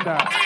గోవింద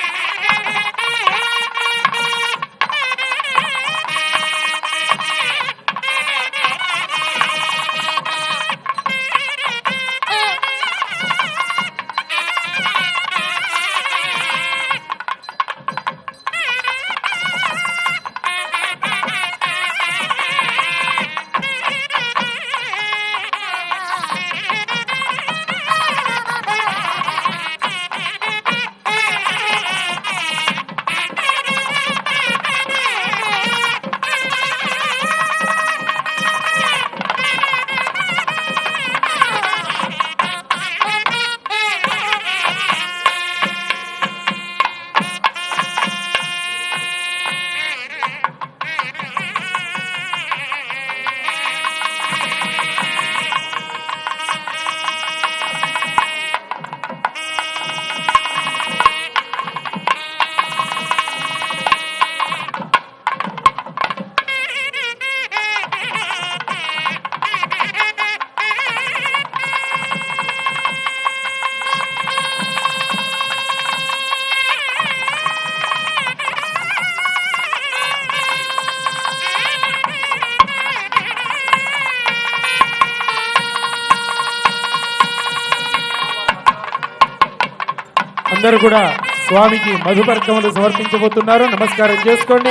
అందరూ కూడా స్వామికి మధుపర్కములు సమర్పించబోతున్నారు. నమస్కారం చేసుకోండి.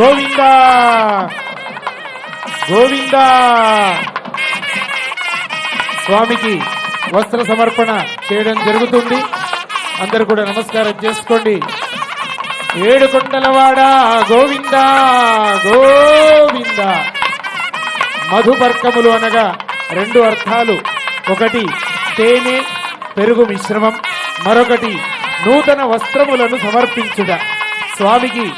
గోవింద! గోవింద! స్వామికి వస్త్ర సమర్పణ చేయడం జరుగుతుంది. అందరు కూడా నమస్కారం చేసుకోండి. ఏడు కొండలవాడ గోవింద! గోవింద! మధుపర్కములు అనగా రెండు అర్థాలు. ఒకటి తేనె పెరుగు మిశ్రమం. మరొకటి నూతన వస్త్రములను సమర్పించుట. స్వామికి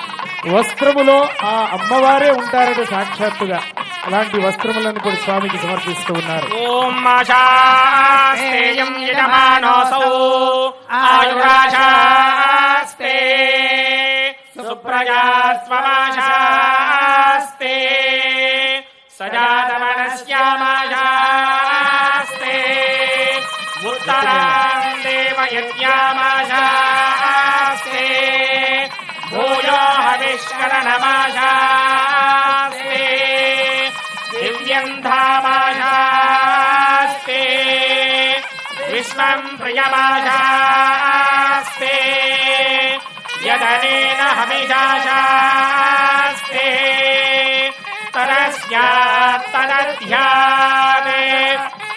వస్త్రములో ఆ అమ్మవారే ఉంటారట సాక్షాత్తుగా. అలాంటి వస్త్రములను కూడా స్వామికి సమర్పిస్తూ ఉన్నారు. ఓం ఆశాస్తేయం సుప్రజాస్వమాశాస్తే. దేవయజ్ఞామాశాస్తే భూయో హవిష్కరణమాశాస్తే దివ్యం ధామాశాస్తే విశ్వం ప్రియమాశాస్తే యదనేన హమిషాశాస్తే తదస్యాత్తదధ్యానే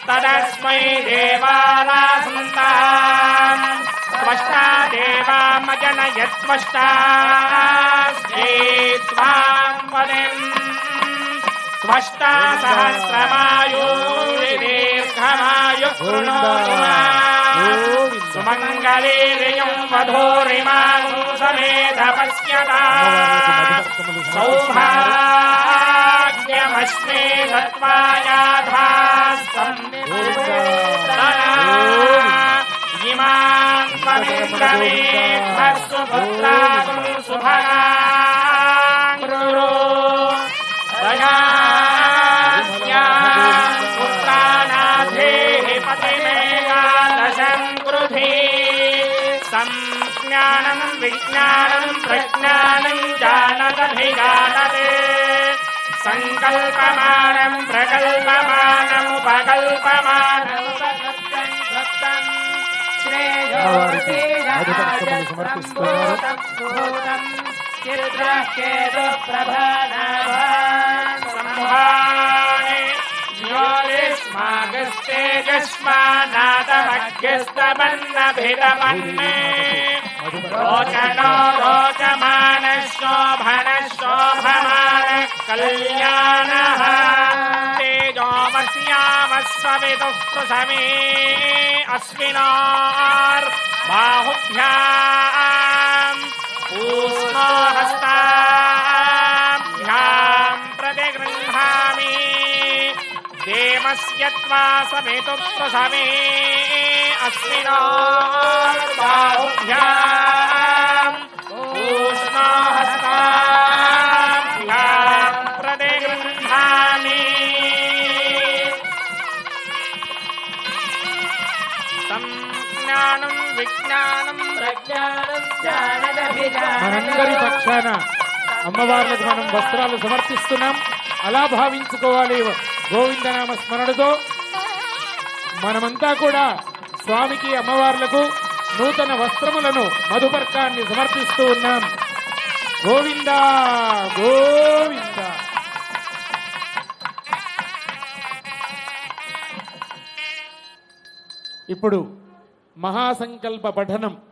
తదస్మై దేవాలాసంతాం देवामजनयत्वष्टास्ते त्वाम् पदिम् त्वष्टा सहस्रमायुर्दीर्घमायुः कृणोतु माम्। सुमङ्गलीर्यम् वधूरिमाम् समेध पश्यता सौभाग्यमस्मे दत्त्वायाधास्तम् इमान् पवित्रमेधस्वपुत्रागुं सुभगाङ्गुरो दयास्याम् पुत्रानाथेः पतिमेकादशम् कृधि संज्ञानम् विज्ञानम् प्रज्ञानम् जानदभिजानते सङ्कल्पमानम् प्रकल्पमानमुपकल्पमानमुपसत्यम् चिरुद्रकेतु प्रभानाभासम्भाने ज्योतिस्मागस्ते कस्मानादमग्यस्तमन्नभिरमन्ने रोचनो रोचमान शोभन शोभमान कल्याणः स्याः समितुः प्रसमे अस्मिना बाहुभ्या ऊहस्ताभ्याम् प्रति गृह्णामि देवस्य त्वा समितुष् समे अस्मिनो बाहुभ्या మనందరి పక్షాన అమ్మవార్లకు మనం వస్త్రాలు సమర్పిస్తున్నాం. అలా భావించుకోవాలి. గోవిందనామ స్మరణతో మనమంతా కూడా స్వామికి అమ్మవార్లకు నూతన వస్త్రములను మధుపర్కాన్ని సమర్పిస్తూ ఉన్నాం. గోవింద గోవింద. ఇప్పుడు మహాసంకల్ప పఠనం.